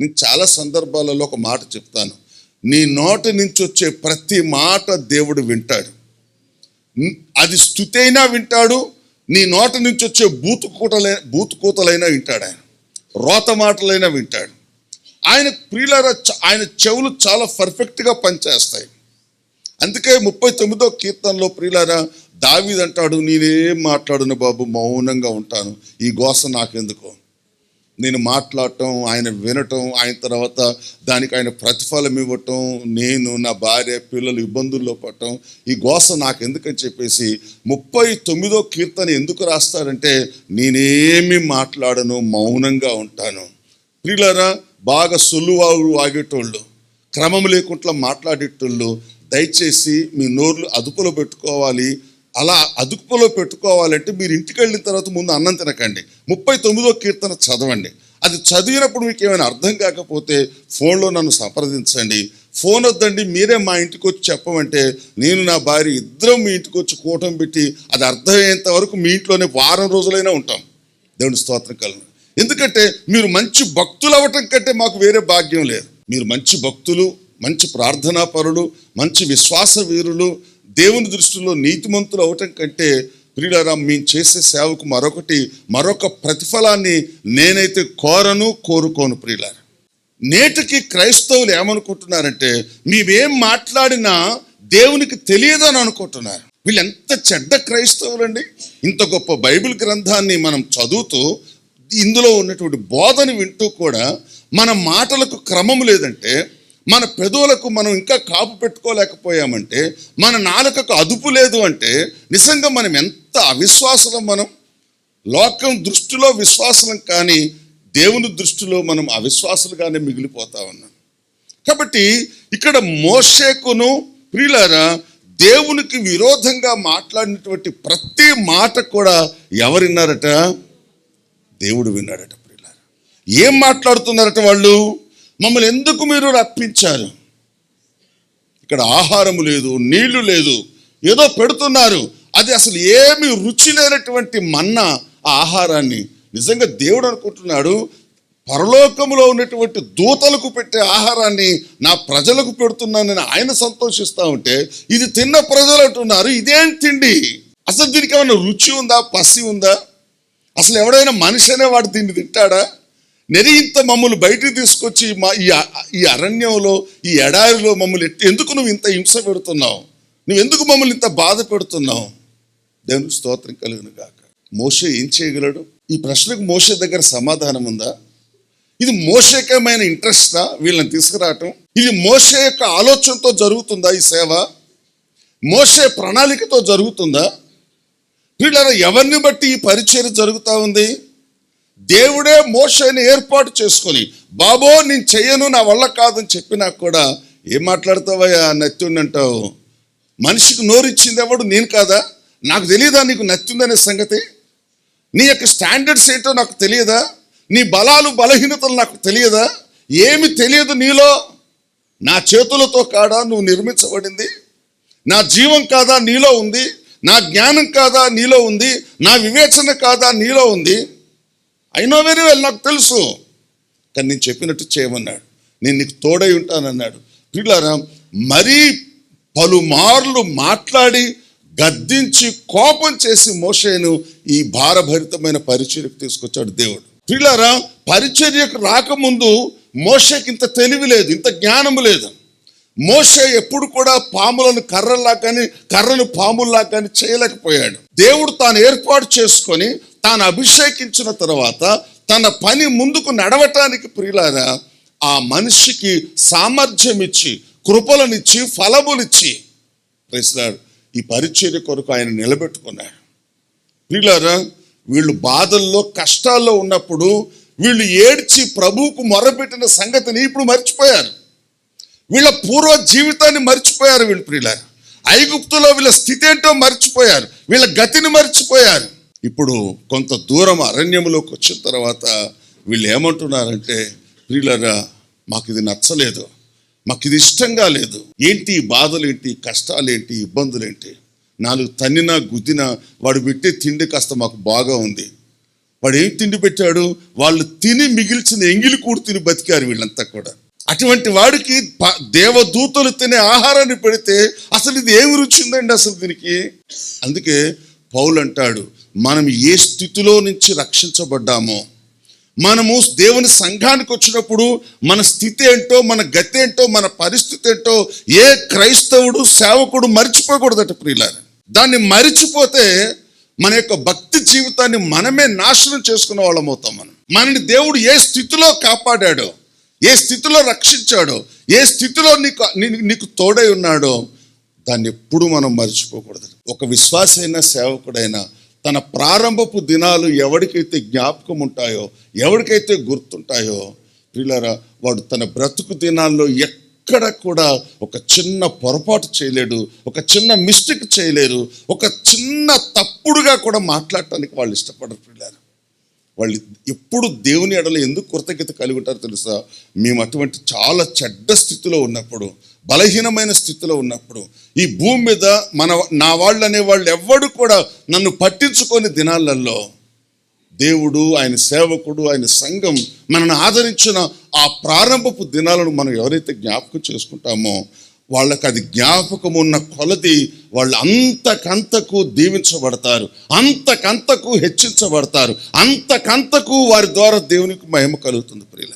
నేను చాలా సందర్భాలలో ఒక మాట చెప్తాను. నీ నోటి నుంచి వచ్చే ప్రతి మాట దేవుడు వింటాడు. అది స్థుతైనా వింటాడు నీ నోటి నుంచి వచ్చే బూతు బూతుకూతలైనా కూతలైనా వింటాడు ఆయన. రోత మాటలైనా వింటాడు. ఆయన ప్రియులారా ఆయన చెవులు చాలా పర్ఫెక్ట్గా పనిచేస్తాయి. అందుకే ముప్పై తొమ్మిదో కీర్తనలో ప్రియులారా దావీదంటాడు నేనేం మాట్లాడును బాబు మౌనంగా ఉంటాను. ఈ గోస నాకెందుకు? నేను మాట్లాడటం ఆయన వినటం ఆయన తర్వాత దానికి ఆయన ప్రతిఫలం ఇవ్వటం నేను నా భార్య పిల్లలు ఇబ్బందుల్లో పడటం ఈ గోస నాకు ఎందుకని చెప్పేసి ముప్పై తొమ్మిదో కీర్తన ఎందుకు రాస్తారంటే నేనేమి మాట్లాడను మౌనంగా ఉంటాను. ప్రియులారా బాగా సొల్లువాగు ఆగేటోళ్ళు క్రమం లేకుండా మాట్లాడేటోళ్ళు దయచేసి మీ నోర్లు అదుపులో పెట్టుకోవాలి అలా అదుపులో పెట్టుకోవాలంటే మీరు ఇంటికి వెళ్ళిన తర్వాత ముందు అన్నం తినకండి. ముప్పై తొమ్మిదో కీర్తన చదవండి. అది చదివినప్పుడు మీకు ఏమైనా అర్థం కాకపోతే ఫోన్లో నన్ను సంప్రదించండి. ఫోన్ వద్దండి మీరే మా ఇంటికి వచ్చి చెప్పమంటే నేను నా భార్య ఇద్దరం మీ ఇంటికి వచ్చి కూటం పెట్టి అది అర్థమయ్యేంత వరకు మీ ఇంట్లోనే వారం రోజులైనా ఉంటాం. దేవుని స్తోత్రం కలను ఎందుకంటే మీరు మంచి భక్తులు అవ్వటం కంటే మాకు వేరే భాగ్యం లేదు. మీరు మంచి భక్తులు మంచి ప్రార్థనా పరులు మంచి విశ్వాస వీరులు దేవుని దృష్టిలో నీతిమంతులు అవటం కంటే ప్రియులారా మేము చేసే సేవకు మరొకటి మరొక ప్రతిఫలాన్ని నేనైతే కోరను కోరుకోను ప్రియులారా. నేటికి క్రైస్తవులు ఏమనుకుంటున్నారంటే మేమేం మాట్లాడినా దేవునికి తెలియదని అనుకుంటున్నారు. వీళ్ళు ఎంత చెడ్డ క్రైస్తవులండి. ఇంత గొప్ప బైబిల్ గ్రంథాన్ని మనం చదువుతూ ఇందులో ఉన్నటువంటి బోధని వింటూ కూడా మన మాటలకు క్రమం లేదంటే మన పెదవులకు మనం ఇంకా కాపు పెట్టుకోలేకపోయామంటే మన నాలుకకు అదుపు లేదు అంటే నిజంగా మనం ఎంత అవిశ్వాసం మనం? లోకం దృష్టిలో విశ్వాసం కానీ దేవుని దృష్టిలో మనం అవిశ్వాసులుగానే మిగిలిపోతా ఉన్నాం. కాబట్టి ఇక్కడ మోషేకును ప్రియులారా దేవునికి విరోధంగా మాట్లాడినటువంటి ప్రతి మాట కూడా ఎవరు విన్నారట? దేవుడు విన్నాడట ప్రియులారా. ఏం మాట్లాడుతున్నారట వాళ్ళు? మమ్మల్ని ఎందుకు మీరు రప్పించారు? ఇక్కడ ఆహారం లేదు నీళ్ళు లేదు ఏదో పెడుతున్నారు. అది అసలు ఏమి రుచి లేనటువంటి మన్న ఆ ఆహారాన్ని. నిజంగా దేవుడు అనుకుంటున్నాడు పరలోకములో ఉన్నటువంటి దూతలకు పెట్టే ఆహారాన్ని నా ప్రజలకు పెడుతున్నానని ఆయన సంతోషిస్తూ ఉంటే ఇది తిన్న ప్రజలు అంటున్నారు ఇదేం తిండి? అసలు దీనికి ఏమైనా రుచి ఉందా పసి ఉందా? అసలు ఎవడైనా మనిషి అనేవాడు దీన్ని తింటాడా? నెరి ఇంత మమ్మల్ని బయటికి తీసుకొచ్చి మా ఈ ఈ అరణ్యంలో ఈ ఎడారిలో మమ్మల్ని ఎందుకు నువ్వు ఇంత హింస పెడుతున్నావు? నువ్వు ఎందుకు మమ్మల్ని ఇంత బాధ పెడుతున్నావు? దేవునికి స్తోత్రం కలుగును గాక. మోసే ఏం చేయగలడు? ఈ ప్రశ్నకు మోషే దగ్గర సమాధానం ఉందా? ఇది మోషేకమైన ఇంట్రెస్టా? వీళ్ళని తీసుకురావటం? ఇది మోసే యొక్క ఆలోచనతో జరుగుతుందా ఈ సేవ? మోషే ప్రణాళికతో జరుగుతుందా? వీళ్ళ ఎవరిని బట్టి ఈ పరిచయం జరుగుతూ ఉంది? దేవుడే మోషని ఏర్పాటు చేసుకొని బాబో నేను చెయ్యను నా వల్ల కాదని చెప్పినా కూడా ఏం మాట్లాడతావయ్యా? నత్యుండి అంటావు. మనిషికి నోరిచ్చింది ఎవడు? నేను కాదా? నాకు తెలియదా నీకు నత్యుందనే సంగతి? నీ యొక్క స్టాండర్డ్స్ ఏంటో నాకు తెలియదా? నీ బలాలు బలహీనతలు నాకు తెలియదా? ఏమి తెలియదు నీలో? నా చేతులతో కాడా నువ్వు నిర్మించబడింది? నా జీవం కాదా నీలో ఉంది? నా జ్ఞానం కాదా నీలో ఉంది? నా వివేచన కాదా నీలో ఉంది? అయినో వెరీ వెల్ నాకు తెలుసు. కానీ నేను చెప్పినట్టు చేయమన్నాడు. నేను నీకు తోడై ఉంటానన్నాడు. పిల్లరా మరీ పలుమార్లు మాట్లాడి గద్దించి కోపం చేసి మోషేను ఈ భారభరితమైన పరిచర్యకు తీసుకొచ్చాడు దేవుడు. పిల్లరా పరిచర్యకు రాకముందు మోషకి ఇంత తెలివి లేదు ఇంత జ్ఞానము లేదు. మోష ఎప్పుడు కూడా పాములను కర్రలా కానీ కర్రను పాముల్లా కానీ చేయలేకపోయాడు. దేవుడు తాను ఏర్పాటు చేసుకొని తాను అభిషేకించిన తర్వాత తన పని ముందుకు నడవటానికి ప్రియులారా ఆ మనిషికి సామర్థ్యం ఇచ్చి కృపలనిచ్చి ఫలములిచ్చి ప్రెసిడాడు ఈ పరిచర్య కొరకు ఆయన నిలబెట్టుకున్నాడు. ప్రియులారా వీళ్ళు బాధల్లో కష్టాల్లో ఉన్నప్పుడు వీళ్ళు ఏడ్చి ప్రభువుకు మొరపెట్టిన సంగతిని ఇప్పుడు మర్చిపోయారు. వీళ్ళ పూర్వ జీవితాన్ని మర్చిపోయారు వీళ్ళు ప్రియుల ఐగుప్తులో వీళ్ళ స్థితి ఏంటో మర్చిపోయారు. వీళ్ళ గతిని మర్చిపోయారు. ఇప్పుడు కొంత దూరం అరణ్యంలోకి వచ్చిన తర్వాత వీళ్ళు ఏమంటున్నారంటే ప్రియులరా మాకు ఇది నచ్చలేదు. మాకు ఇది ఇష్టంగా లేదు. ఏంటి బాధలేంటి? కష్టాలేంటి? ఇబ్బందులేంటి? కష్టాలు ఏంటి ఇబ్బందులు ఏంటి నాలుగు తన్నినా గుద్దినా వాడు పెట్టే తిండి కాస్త మాకు బాగా ఉంది. వాడు ఏం తిండి పెట్టాడు? వాళ్ళు తిని మిగిల్చిన ఎంగిలి కూడు తిని బతికారు వీళ్ళంతా కూడా. అటువంటి వాడికి దేవదూతలు తినే ఆహారాన్ని పెడితే అసలు ఇది ఏమి రుచిందండి అసలు దీనికి? అందుకే పౌలు అంటాడు మనం ఏ స్థితిలో నుంచి రక్షించబడ్డామో మనము దేవుని సంఘానికి వచ్చినప్పుడు మన స్థితి ఏంటో మన గతి ఏంటో మన పరిస్థితి ఏంటో ఏ క్రైస్తవుడు సేవకుడు మర్చిపోకూడదట ప్రియులారు. దాన్ని మరిచిపోతే మన యొక్క భక్తి జీవితాన్ని మనమే నాశనం చేసుకునే వాళ్ళం అవుతాం మనం. మనని దేవుడు ఏ స్థితిలో కాపాడాడో ఏ స్థితిలో రక్షించాడో ఏ స్థితిలో నీకు నీ- నీకు తోడై ఉన్నాడో దాన్ని ఎప్పుడు మనం మర్చిపోకూడదు. ఒక విశ్వాసైన సేవకుడైనా తన ప్రారంభపు దినాలు ఎవరికైతే జ్ఞాపకం ఉంటాయో ఎవరికైతే గుర్తుంటాయో పిల్లరా వాడు తన బ్రతుకు దినాల్లో ఎక్కడ కూడా ఒక చిన్న పొరపాటు చేయలేడు ఒక చిన్న మిస్టేక్ చేయలేరు ఒక చిన్న తప్పుడుగా కూడా మాట్లాడటానికి వాళ్ళు ఇష్టపడరు పిల్లలు వాళ్ళు ఎప్పుడు దేవుని ఎడలో ఎందుకు కృతజ్ఞత కలిగి ఉంటారో తెలుసా? మేము అటువంటి చాలా చెడ్డ స్థితిలో ఉన్నప్పుడు బలహీనమైన స్థితిలో ఉన్నప్పుడు ఈ భూమి మీద మన నా వాళ్ళు అనేవాళ్ళు ఎవ్వడు కూడా నన్ను పట్టించుకొని దినాలలో దేవుడు ఆయన సేవకుడు ఆయన సంఘం మనల్ని ఆదరించిన ఆ ప్రారంభపు దినాలను మనం ఎవరైతే జ్ఞాపకం చేసుకుంటామో వాళ్ళకి అది జ్ఞాపకం ఉన్న కొలది వాళ్ళు అంతకంతకు దీవించబడతారు అంతకంతకు హెచ్చించబడతారు అంతకంతకు వారి ద్వారా దేవునికి మహిమ కలుగుతుంది ప్రియుల